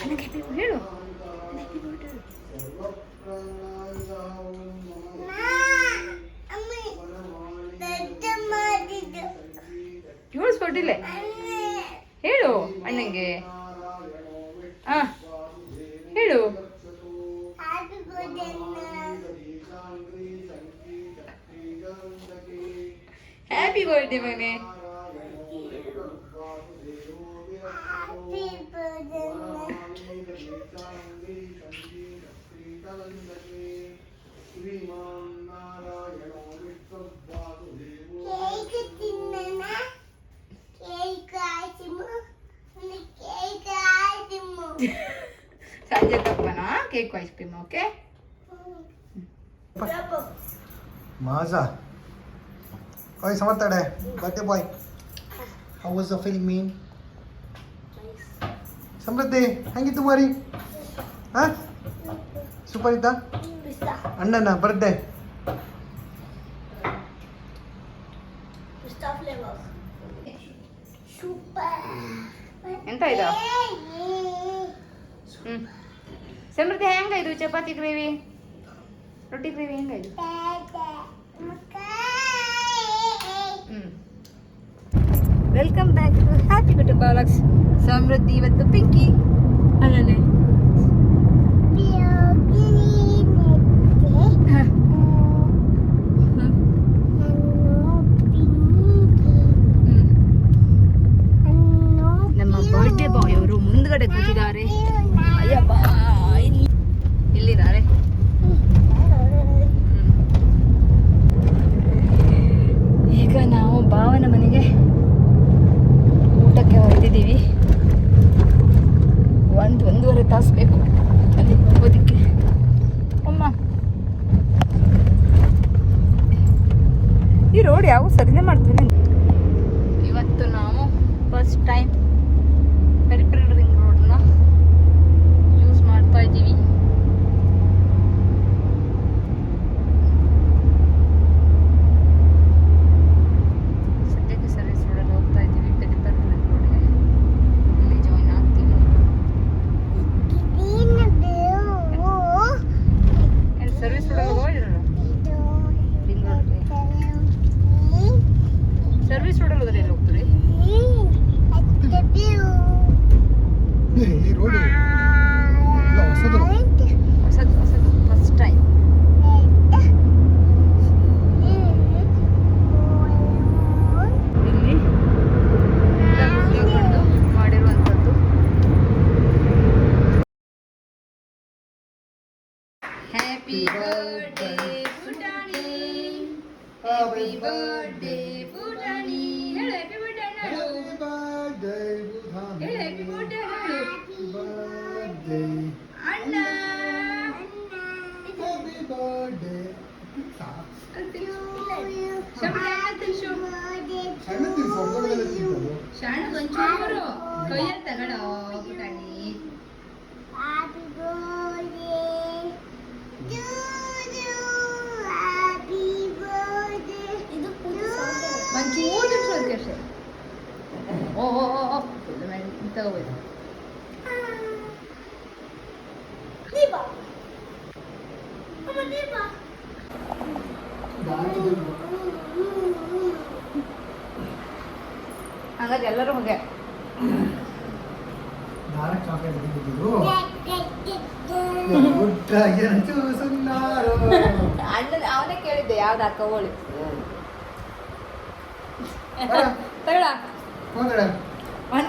ಹೇಳು. ಕೇಳಿಸ್ಕೊಟ್ಟಿಲ್ಲ ಹೇಳು ಅಣ್ಣಂಗೆ. ಹಾ ಹೇಳು. ಹ್ಯಾಪಿ ಬರ್ಡೇ ಮಗನೇ ಸಂಜೆ ತಪ್ಪನ cake ice cream okay Maza. Oi, selamat deh. Birthday boy. How was the film, mean? Samruddhi ಹೆಂಗಿತ್ತು ಮಾರಿ ಹಾ ಸೂಪರ್ ಇದ್ದ ಅಣ್ಣನ ಬರ್ಡೇ ಎಂತ ಇದು ಹ್ಮ್ ಸಮೃದ್ಧಿ ಹೆಂಗಾಯ್ತು ಚಪಾತಿ ಗ್ರೇವಿ ರೊಟ್ಟಿ gravy ಹೆಂಗಾಯ್ತು hmm welcome back to happy Kutumba vlogs Samruddhi ಇವತ್ತು ಪಿಂಕಿ ಅಲ್ಲನೆ ತಾಸು ಬೇಕು ಅಲ್ಲಿ ಹೋಗೋದಕ್ಕೆ. ಅಮ್ಮ. ಈ ರೋಡ್ ಯಾವ ಸರಿನೇ ಮಾಡ್ತೀವಿ ಇವತ್ತು ನಾವು ಫಸ್ಟ್ ಟೈಮ್ ಹ್ಯಾಪಿ ಬರ್ಡೇ ಪುಟಾಣಿ ಹ್ಯಾಪಿ ಬರ್ಡೇ ಪುಟಾಣಿ ಹೇಳು ಹ್ಯಾಪಿ ಬರ್ಡೇ ಹೇಳು ಹೇಳು ಹ್ಯಾಪಿ ಬರ್ಡೇ ಹೇಳು ಅಣ್ಣ ಶಾಣ ಒಂಚೂರು ಕೈಯಲ್ಲಿ ತಗೊಳ್ಳೋ ಪುಟಾಣಿ ತಗೋಬೇಕು ಹಂಗಾದ್ರೆ ಎಲ್ಲರೂ ಹೋಗೆ. ಡಾರ್ಕ್ ಚಾಕ್ಲೇಟ್ ತಿಂದಿದ್ದು ಅಣ್ಣ ಅವನೇ ಕೇಳಿದ್ದೆ ಯಾವ್ದು ಹಾಕೋಳಿ ತಗೊಳ ಹೋದ್ರೆ ಒನ್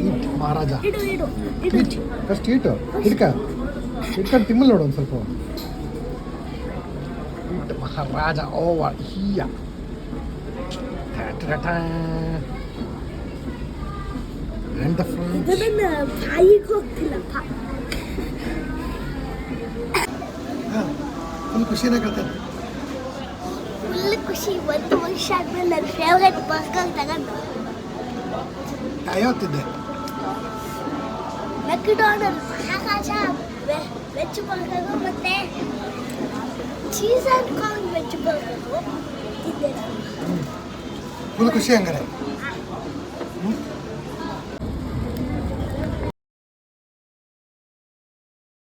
ಈಟ್ ಮಹಾರಾಜ ಇಡು ಇಡು ಇಡು ಈಟ್ ಫಸ್ಟ್ ಈಟು ಹಿಡ್ಕ ಹಿಡ್ಕೊಂಡು ತಿಮ್ಮಲ್ ನೋಡು ಒಂದು ಸ್ವಲ್ಪ eat Maharaja over here And the front. Full ಖುಷಿನೇ ಫುಲ್ ಖುಷಿ. ಒಂದು ವರ್ಷ ಆದ್ಮೇಲೆ ನನ್ನ ಫೇವ್ರೆಟ್ ಬರ್ಗರ್ ತಗೊಂಡು. ಕಾಯೋತಿದ್ದೆ ಮೆಕ್ಡೊನಲ್ಡ್ ಮಹಾರಾಜ ವೆಜ್ ಬರ್ಗರು ಮತ್ತೆ cheese and corn veg burger ತಿಂದೆ. ಫುಲ್ ಖುಷಿ ಹಂಗಾರೆ.